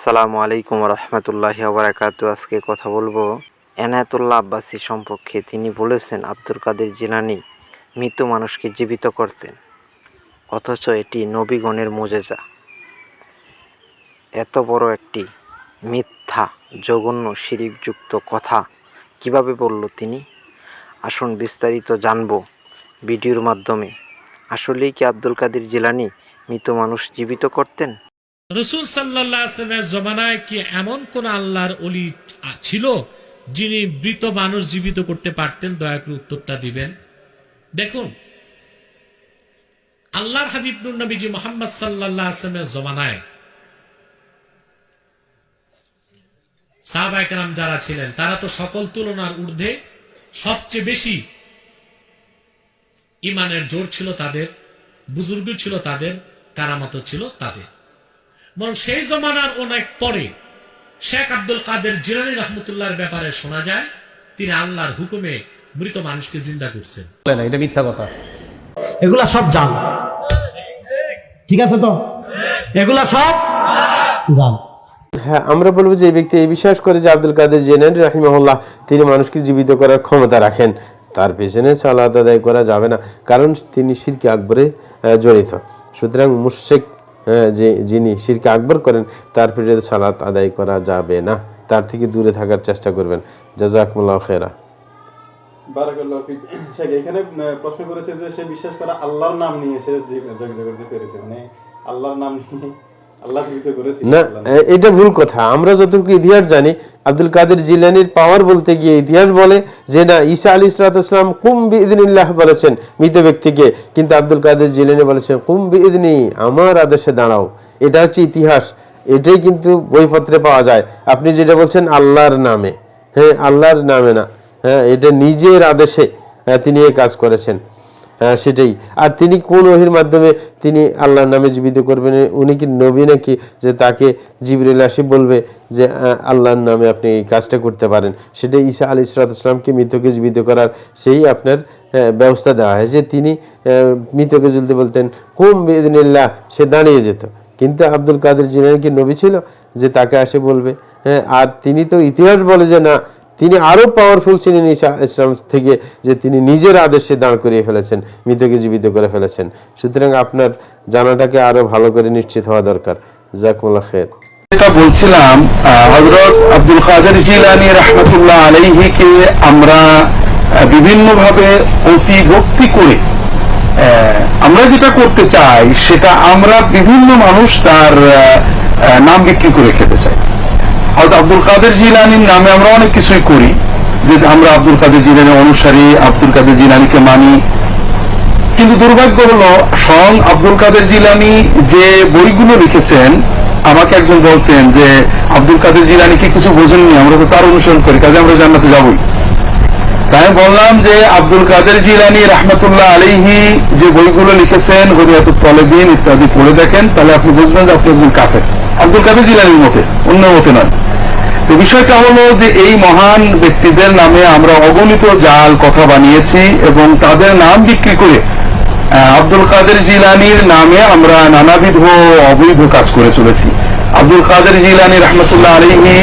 আসসালামু আলাইকুম রহমতুল্লাহ বারাকাতু আজকে কথা বলব এনায়েতুল্লাহ আব্বাসী সম্পর্কে। তিনি বলেছেন, আব্দুল কাদের জিলানি মৃত মানুষকে জীবিত করতেন, অথচ এটি নবীগণের মোজেজা। এত বড় একটি মিথ্যা, জঘন্য, শিরিকযুক্ত কথা কীভাবে বলল তিনি? আসুন বিস্তারিত জানব ভিডিওর মাধ্যমে। আসলেই কি আব্দুল কাদের জিলানি মৃত মানুষ জীবিত করতেন? রসুল সাল্লাহ জমানায় কি এমন কোন আল্লাহর অলি ছিল, যিনি মৃত মানুষ জীবিত করতে পারতেন? দয়া করে উত্তরটা দিবেন। দেখুন, আল্লাহর হাবিবনুর নবীজি মোহাম্মদ সাল্লাহ আসলামের জমানায় সাহবাইকার যারা ছিলেন, তারা তো সকল তুলনার ঊর্ধ্বে সবচেয়ে বেশি ইমানের জোর ছিল তাদের বুজুর্গ ছিল তাদের কারামত ছিল তাদের। বরং সেই জমানার অনেক পরে শেখ আব্দুল কাদের জিলানি রহমতুল্লাহর ব্যাপারে শোনা যায় তিনি আল্লাহর হুকুমে মৃত মানুষকে জিন্দা করছেন। এটা মিথ্যা কথা। এগুলা সব জাল। ঠিক আছে তো? এগুলা সব জাল। হ্যাঁ আমরা বলব যে এই ব্যক্তি এই বিশ্বাস করে যে আব্দুল কাদের জেনেন রাহিমাহুল্লাহ তিনি মানুষকে জীবিত করার ক্ষমতা রাখেন। তার পেছনে সালাত আদায় করা যাবে না কারণ তিনি শিরকে আকবরে জড়িত। সুতরাং মুশেক যে যিনি শিরকে আকবর করেন, তার পিঠে সালাত আদায় করা যাবে না। তার থেকে দূরে থাকার চেষ্টা করবেন। জাজাকুল্লাহ খেরা বারাকাল্লাহ এখানে প্রশ্ন করেছে যে সে বিশ্বাস করে আল্লাহর নাম নিয়ে সে পেরেছে মানে আল্লাহর নাম নিয়ে না এটা ভুল কথা। আমরা যতটুকু ইতিহাস জানি আব্দুল কাদের জিলানির পাওয়ার বলতে গিয়ে ইতিহাস বলে যে না ঈসা আলী ইসলাতাম বলেছেন মৃত ব্যক্তিকে কিন্তু আব্দুল কাদের জিলানি বলেছেন কুম বিদিনী আমার আদেশে দাঁড়াও। এটা হচ্ছে ইতিহাস। এটাই কিন্তু বইপত্রে পাওয়া যায়। আপনি যেটা বলছেন আল্লাহর নামে। হ্যাঁ আল্লাহর নামে না। হ্যাঁ এটা নিজের আদেশে হ্যাঁ, তিনি এই কাজ করেছেন। হ্যাঁ সেটাই। আর তিনি কোন ওহির মাধ্যমে তিনি আল্লাহর নামে জীবিত করবেন? উনি কি নবী নাকি? যে তাকে জিবরিল আসি বলবে যে আল্লাহর নামে আপনি এই কাজটা করতে পারেন। সেটা ঈসা আলী ইসলাতামকে মৃতকে জীবিত করার সেই আপনার ব্যবস্থা দেওয়া হয়। যে তিনি মৃতকে জ্বলতে বলতেন, কুম বেদিনিল্লাহ সে দাঁড়িয়ে যেত। কিন্তু আব্দুল কাদের জিনানি কি নবী ছিল? যে তাকে আসে বলবে। হ্যাঁ আর তিনি তো ইতিহাস বলে যে না তিনি আরও পাওয়ারফুল ছিলেন ঈসা ইসলাম থেকে যে তিনি নিজের আদেশে দাঁড় করিয়ে ফেলেছেন, মৃতকে জীবিত করে ফেলেছেন। সুতরাং আপনার জানাটাকে আরও ভালো করে নিশ্চিত হওয়া দরকার। জাকুল্লাহ খের যেটা বলছিলাম হজরত আব্দুল কাদের জিলানি রহমতুল্লাহ আলাইহিকে আমরা বিভিন্ন ভাবে অতি ভক্তি করে আমরা যেটা করতে চাই, সেটা আমরা বিভিন্ন মানুষ তার নাম বিক্রি করে খেতে চাই। হয়তো আব্দুল কাদের জিলানির নামে আমরা অনেক কিছুই করি। যে আমরা আব্দুল কাদের জিলানি অনুসারী, আব্দুল কাদের জিলানিকে মানি। কিন্তু দুর্ভাগ্য হলো, স্বয়ং আব্দুল কাদের জিলানি যে বইগুলো লিখেছেন, আমাকে একজন বলছেন যে, আব্দুল কাদের জিলানি কি কিছু বোঝেননি, আমরা তো তার অনুসরণ করি, কাজে আমরা জান্নাতে যাবই। তাই আমি বললাম যে, আব্দুল কাদের জিলানি রহমতুল্লাহ আলিহি যে বইগুলো লিখেছেন হরিয়াতুল তলেবিন ইত্যাদি পড়ে দেখেন, তাহলে আপনি বুঝবেন যে আপনি একজন কাফের। আব্দুল কাদের জিলানির মতে, অন্য মতে নয়। তো বিষয়টা হলো যে এই মহান ব্যক্তিদের নামে আমরা অগণিত জাল, কথা বানিয়েছি এবং তাদের নাম বিক্রি করে আব্দুল কাদের জিলানির নামে আমরা নানাবিধ অবৈধ কাজ করে চলেছি। আব্দুল কাদের জিলানি রহমতুল্লাহ আলিহি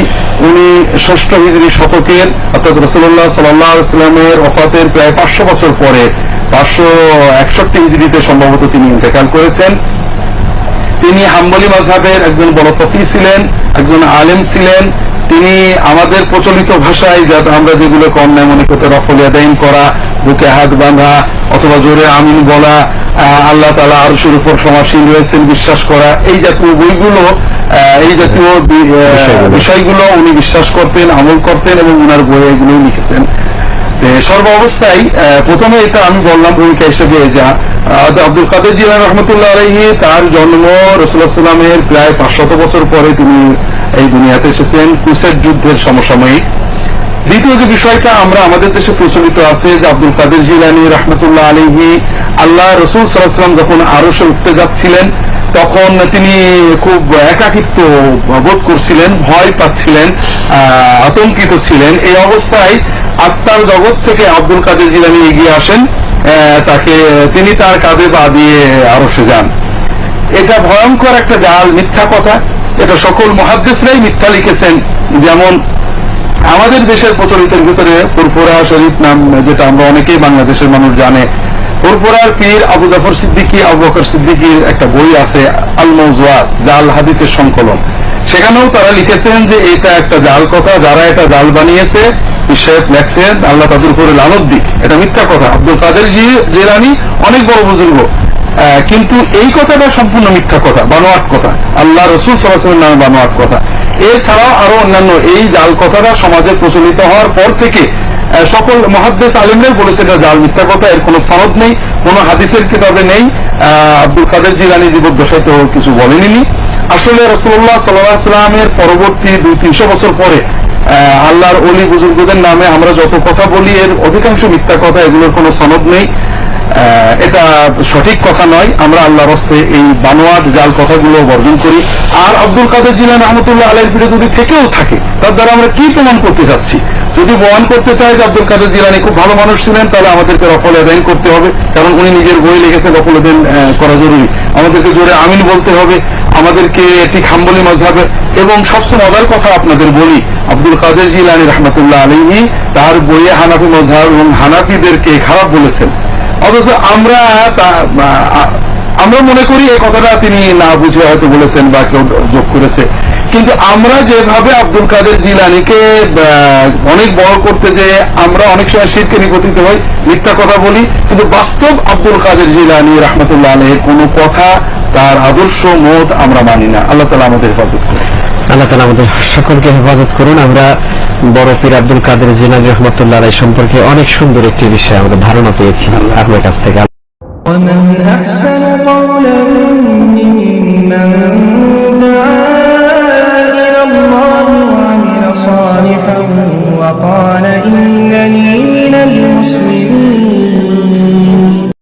উনি ষষ্ঠ হিজরি শতকের, অর্থাৎ রসুল্লাহ সাল্লামের অফাতের প্রায় পাঁচশো বছর পরে, পাঁচশো একষট্টি হিজড়িতে সম্ভবত তিনি ইন্তেকাল করেছেন। তিনি হাম্বলি মাঝহাবের একজন বড় ফকি ছিলেন, একজন আলেম ছিলেন তিনি আমাদের প্রচলিত ভাষায় যা- আমরা যেগুলো অন্যায় মনে করতে রফলিয়া দাইন করা বুকে হাত বাঁধা অথবা জোরে আমিন বলা আল্লাহ তালা আরশের উপর সমাসীন রয়েছেন বিশ্বাস করা এই জাতীয় বইগুলো এই জাতীয় বিষয়গুলো। উনি বিশ্বাস করতেন আমল করতেন এবং উনার বই এগুলো লিখেছেন। সর্ব অবস্থায় প্রথমে এটা আমি বললাম ভূমিকা হিসেবে যা আব্দুল কাদের জিলান রহমতুল্লাহ আলহি তার জন্ম রসুল্লাহ সাল্লামের প্রায় পাঁচশত বছর পরে তিনি এই দুনিয়াতে এসেছেন কুসের যুদ্ধের সমসাময়িক। দ্বিতীয় যে বিষয়টা আমরা আমাদের দেশে প্রচলিত আছে, যে আব্দুল কাদের জিলানি রহমতুল্লাহ আলহি আল্লাহ রসুল সাল্লাহাম যখন আরসে উঠতে যাচ্ছিলেন, তখন তিনি খুব একাকিত্ব বোধ করছিলেন, ভয় পাচ্ছিলেন আতঙ্কিত ছিলেন। এই অবস্থায় আত্মার জগৎ থেকে আব্দুল কাদের জিলানি এগিয়ে আসেন তাকে তিনি তার কাঁধে বা দিয়ে আরসে যান। এটা ভয়ঙ্কর একটা জাল, মিথ্যা কথা। এটা সকল মহাদ্দেশরাই মিথ্যা লিখেছেন। যেমন, আমাদের দেশের প্রচলিতের ভিতরে ফুরফুরা শরীফ নাম, যেটা আমরা অনেকেই বাংলাদেশের মানুষ জানে। ফুরফুরার পীর আবু জাফর সিদ্দিকী, আবু বকর সিদ্দিকীর একটা বই আছে আল মৌজুয়াত জাল হাদিসের সংকলন। সেখানেও তারা লিখেছেন যে, এটা একটা জাল কথা, যারা এটা জাল বানিয়েছে সাহেব লেখছেন, আল্লাহ তাদের উপরে লালত এটা মিথ্যা কথা। আব্দুল কাদের জি, জেলানি অনেক বড় বুজুর্গ। কিন্তু এই কথাটা সম্পূর্ণ মিথ্যা কথা, বানোয়াট কথা। আল্লাহ রসুল সাল্লাহামের নামে বানোয়াট কথা। এছাড়াও আরও অন্যান্য, এই জাল কথাটা সমাজে প্রচলিত হওয়ার পর থেকে সকল মহাদ্দেশ আলিমরাই বলেছে এটা জাল, মিথ্যা কথা, এর কোনো সনদ নেই, কোনো হাদিসের কিতাবে নেই। আব্দুল কাদের জিলানি জীবদ্দশায় তো কিছু বলেনি আসলে রসুল্লাহ সাল্লামের পরবর্তী দুই তিনশো বছর পরে আল্লাহর অলি বুজুর্গদের নামে আমরা যত কথা বলি, এর অধিকাংশ মিথ্যা কথা এগুলোর কোনো সনদ নেই। এটা সঠিক কথা নয়। আমরা আল্লাহর হস্তে এই বানোয়াট, জাল কথাগুলো বর্জন করি। আর আব্দুল কাদের জিলান রহমতুল্লাহ আলের বিরুদ্ধে যদি থেকেও থাকে। তার দ্বারা আমরা কি প্রমাণ করতে যাচ্ছি? যদি প্রমাণ করতে চাই যে আব্দুল কাদের জিলানি খুব ভালো মানুষ ছিলেন, তাহলে আমাদেরকে রফল আদায় করতে হবে। কারণ উনি নিজের বই লিখেছে রফল আদায় করা জরুরি। আমাদেরকে জোরে আমিন বলতে হবে। আমাদেরকে ঠিক হাম্বলি মজহাবে এবং সবচেয়ে মজার কথা আপনাদের বলি, আব্দুল কাদের জিলানি রহমতুল্লাহ আলহি তার বইয়ে হানাফি মজহাব এবং হানাফিদেরকে খারাপ বলেছেন। অথচ আমরা আমরা মনে করি এই কথাটা তিনি না বুঝে হয়তো বলেছেন বা কেউ যোগ করেছে। কিন্তু আমরা যেভাবে আব্দুল কাদের জিলানিকে অনেক বড় করতে যে আমরা অনেক সময় শীতকে নিপতিত হই, মিথ্যা কথা বলি, কিন্তু বাস্তব আব্দুল কাদের জিলানি রহমতুল্লাহ আলহের কোনো কথা, তার আদর্শ মত আমরা মানি না। আল্লাহ তালা আমাদের হেফাজত করে আল্লাহ তালা আমাদের সকলকে হেফাজত করুন। আমরা বড় পীর আব্দুল কাদের জিনানি রহমতুল্লাহ রায় সম্পর্কে অনেক সুন্দর একটি বিষয়ে আমরা ধারণা পেয়েছি। আপনার কাছ থেকে।